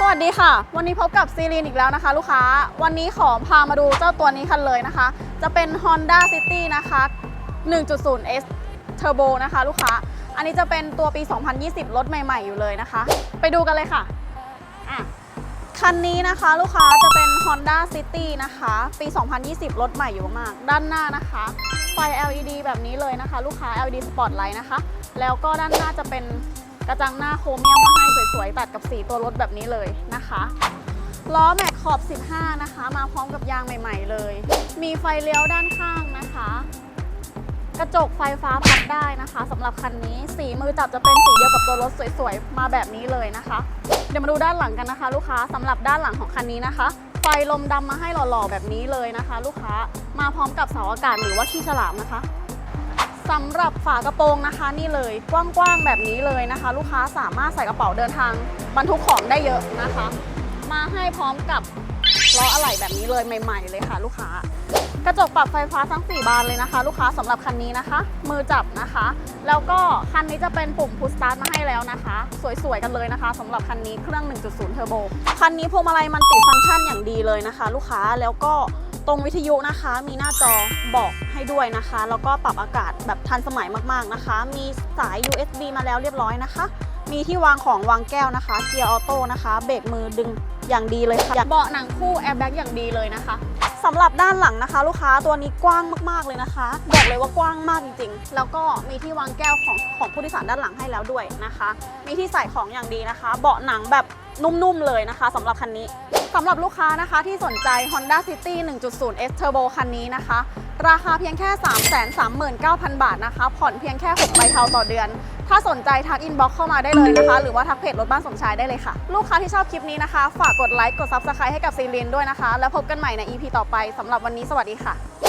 สวัสดีค่ะ วันนี้พบกับซีรีนอีกแล้วนะคะ ลูกค้า วันนี้ขอพามาดูเจ้าตัวนี้คันเลยนะคะ จะเป็น Honda City นะคะ 1.0S Turbo นะคะ ลูกค้า อันนี้จะเป็นตัวปี 2020 รถใหม่ๆ อยู่เลยนะคะ ไปดูกันเลยค่ะอะคันนี้นะคะลูกค้าจะเป็น Honda City นะคะ ปี 2020 รถใหม่อยู่มาก ด้านหน้านะคะ ไฟ LED แบบนี้เลยนะคะ ลูกค้า LED Spotlight นะคะ แล้วก็ด้านหน้าจะเป็น กระจังหน้าโครเมียมมาให้สวยๆ ตัดกับสีตัวรถแบบนี้เลยนะคะล้อแม็กขอบ 15 นะคะ มาพร้อมกับยางใหม่ๆเลย มีไฟเลี้ยวด้านข้างนะคะ กระจกไฟฟ้าพับได้นะคะสำหรับคันนี้สีมือจับจะเป็นสีเดียวกับตัวรถสวยๆ มาแบบนี้เลยนะคะ เดี๋ยวมาดูด้านหลังกันนะคะ ลูกค้าสำหรับด้านหลังของคันนี้นะคะ ไฟลมดำมาให้หล่อๆแบบนี้เลยนะคะ ลูกค้ามาพร้อมกับเสาอากาศหรือว่าขี้ฉลามนะคะ สำหรับฝากระโปรงนะคะนี่เลยกว้างๆแบบนี้เลยนะคะ ลูกค้าสามารถใส่กระเป๋าเดินทางบรรทุกของได้เยอะนะคะ มาให้พร้อมกับล้ออะไหล่แบบนี้เลยใหม่ ๆ เลยค่ะ ลูกค้ากระจกปรับไฟฟ้าทั้ง 4 บานเลยนะคะ ลูกค้าสำหรับคันนี้นะคะ มือจับนะคะ แล้วก็คันนี้จะเป็นปุ่มพุชสตาร์ทมาให้แล้วนะคะ สวยๆกันเลยนะคะสำหรับคันนี้เครื่อง 1.0 เทอร์โบคันนี้พวงมาลัยมันติดฟังก์ชันอย่างดีเลยนะคะ ลูกค้าแล้วก็ ตรงวิทยุนะคะ มีหน้าจอบอกให้ด้วยนะคะ แล้วก็ปรับอากาศแบบทันสมัยมากๆนะคะ มีสาย USB มาแล้วเรียบร้อยนะคะ มีที่วางของวางแก้วนะคะ เกียร์ออโต้นะคะ เบรกมือดึงอย่างดีเลยค่ะเบาะหนังคู่แอร์แบ็กอย่างดีเลยนะคะสำหรับด้านหลังนะคะ ลูกค้าตัวนี้กว้างมาก ๆเลยนะคะ บอกเลยว่ากว้างมากจริงๆ แล้วก็มีที่วางแก้วของของผู้โดยสารด้านหลังให้แล้วด้วยนะคะ มีที่ใส่ของอย่างดีนะคะ เบาะหนังแบบ นุ่มๆเลยนะคะสำหรับคันนี้สำหรับลูกค้านะคะที่สนใจ Honda City 1.0 S Turbo คันนี้นะคะ ราคาเพียงแค่ 339,000 บาทนะคะ ผ่อนเพียงแค่ 6 ใบเทาต่อเดือน ถ้าสนใจทักอินบ็อกเข้ามาได้เลยนะคะ หรือว่าทักเพจรถบ้านสมชายได้เลยค่ะ ลูกค้าที่ชอบคลิปนี้นะคะ ฝากกดไลค์กด Subscribe ให้กับซีรีนด้วยนะคะ แล้วพบกันใหม่ใน EP ต่อไปสำหรับวันนี้สวัสดีค่ะ